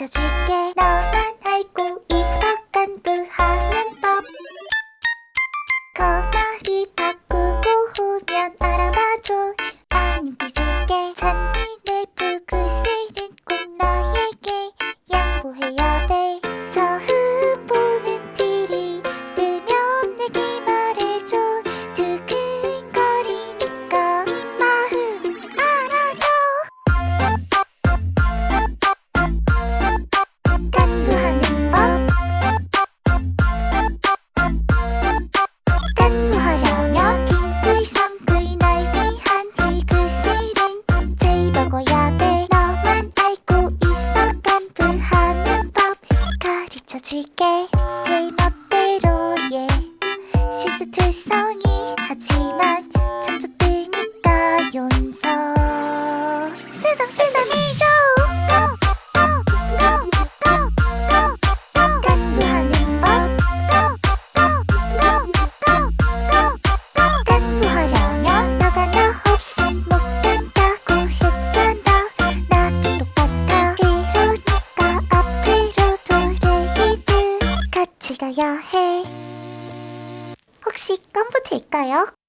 고쳐줄게. 너만 알고 있어 깐부하는 그 법. 거머리 바꾸고 후면 알아봐줘. 줄게. 제멋대로 예 실수 투성이 하지만 참좋 즐겨야 해. 혹시 껌부터 일까요?